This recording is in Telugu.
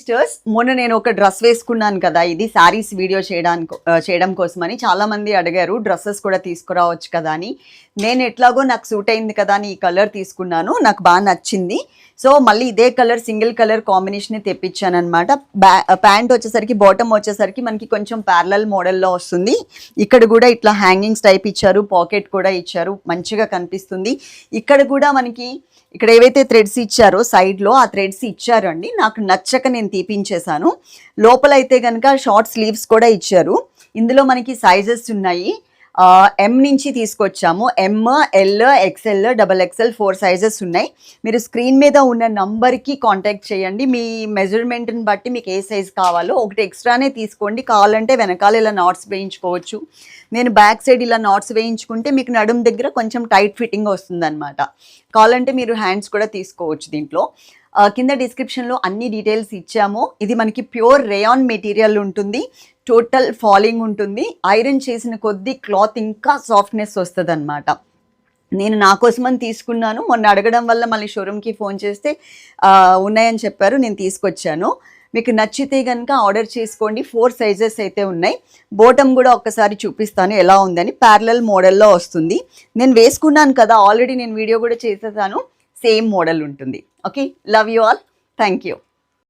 సిస్టర్స్ మొన్న నేను ఒక డ్రెస్ వేసుకున్నాను కదా ఇది శారీస్ వీడియో చేయడానికి చేయడం కోసమని చాలా మంది అడిగారు డ్రెస్సెస్ కూడా తీసుకురావచ్చు కదా అని. నేను ఎట్లాగో నాకు సూట్ అయింది కదా అని ఈ కలర్ తీసుకున్నాను నాకు బాగా నచ్చింది. సో మళ్ళీ ఇదే కలర్ సింగిల్ కలర్ కాంబినేషన్ తెప్పించాను అనమాట ప్యాంట్ వచ్చేసరికి బాటమ్ వచ్చేసరికి మనకి కొంచెం ప్యారలల్ మోడల్లో వస్తుంది. ఇక్కడ కూడా ఇట్లా హ్యాంగింగ్స్ టైప్ ఇచ్చారు పాకెట్ కూడా ఇచ్చారు మంచిగా కనిపిస్తుంది. ఇక్కడ కూడా మనకి ఇక్కడ ఏవైతే థ్రెడ్స్ ఇచ్చారో సైడ్లో ఆ థ్రెడ్స్ ఇచ్చారండి. నాకు నచ్చక నేను తీపించేశాను. లోపల అయితే కనుక షార్ట్ స్లీవ్స్ కూడా ఇచ్చారు. ఇందులో మనకి సైజెస్ ఉన్నాయి. ఎం నుంచి తీసుకొచ్చాము. M L XL double XL four sizes ఉన్నాయి. మీరు స్క్రీన్ మీద ఉన్న నంబర్కి కాంటాక్ట్ చేయండి. మీ మెజర్మెంట్ని బట్టి మీకు ఏ సైజ్ కావాలో ఒకటి ఎక్స్ట్రానే తీసుకోండి. కావాలంటే వెనకాల ఇలా నాట్స్ వేయించుకోవచ్చు. నేను బ్యాక్ సైడ్ ఇలా నాట్స్ వేయించుకుంటే మీకు నడుం దగ్గర కొంచెం టైట్ ఫిట్టింగ్ వస్తుందన్నమాట. కావాలంటే మీరు హ్యాండ్స్ కూడా తీసుకోవచ్చు దీంట్లో. కింద డిస్క్రిప్షన్లో అన్ని డీటెయిల్స్ ఇచ్చాము. ఇది మనకి ప్యూర్ రేయాన్ మెటీరియల్ ఉంటుంది. టోటల్ ఫాలింగ్ ఉంటుంది. ఐరన్ చేసిన కొద్దీ క్లాత్ ఇంకా సాఫ్ట్నెస్ వస్తుంది అనమాట నేను నా కోసమని తీసుకున్నాను. మొన్న అడగడం వల్ల మళ్ళీ షోరూమ్కి ఫోన్ చేస్తే ఉన్నాయని చెప్పారు. నేను తీసుకొచ్చాను. మీకు నచ్చితే కనుక ఆర్డర్ చేసుకోండి. ఫోర్ సైజెస్ అయితే ఉన్నాయి. బోటమ్ కూడా ఒక్కసారి చూపిస్తాను ఎలా ఉందని. ప్యారలల్ మోడల్లో వస్తుంది. నేను వేసుకున్నాను కదా. ఆల్రెడీ నేను వీడియో కూడా చేసేసాను. సేమ్ మోడల్ ఉంటుంది. Okay love you all thank you